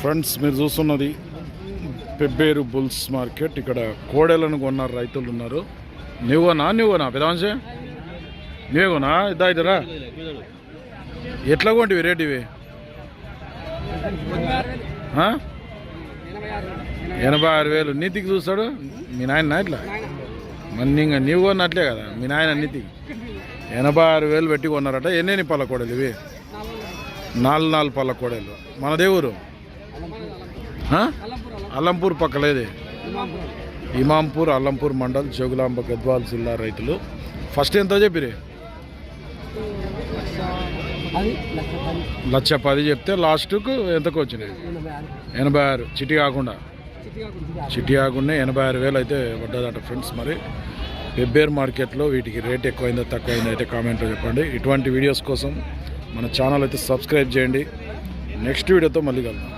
Friends మీరు చూస్తున్నది Pebbair bulls market. ఇక్కడ కోడెలను కొన్నారు రైతులు ఉన్నారు. నువ్వునా నువ్వునా పెదాంశే నువ్వునా? ఇద్దా ఇద్దరా ఎట్లా కొంటివి రేట్ ఇవి? ఆ? ఎనభై ఆరు వేలు. నీతికి చూస్తాడు? మీ నాయన ఇట్లా? మరి ఇంకా నీవు కొన్నట్లే కదా మీ నాయన నీతికి. ఎనభై ఆరు వేలు పెట్టి కొన్నారట. ఎన్ని పళ్ళ కోడలు ఇవి నాలుగు నాలుగు పళ్ళ కోడలు మన దేవురు అల్లంపూర్ పక్కలేదే ఇమాంపూర్ అల్లంపూర్ మండల్ జోగులాంబ గద్వాల్ జిల్లా రైతులు. ఫస్ట్ ఎంత చెప్పిరే లక్ష పది చెప్తే లాస్ట్కు ఎంతకు వచ్చినాయి? ఎనభై ఆరు. చిటి కాకుండా. చిటి కాకుండా ఎనభై ఆరు వేలు అయితే పడ్డదట ఫ్రెండ్స్ మరి. వెబ్బేర్ మార్కెట్లో వీటికి రేట్ ఎక్కువైందో తక్కువైందో అయితే కామెంట్లో చెప్పండి. ఇటువంటి వీడియోస్ కోసం మన ఛానల్ అయితే సబ్స్క్రైబ్ చేయండి. నెక్స్ట్ వీడియోతో మళ్ళీ కలుద్దాం.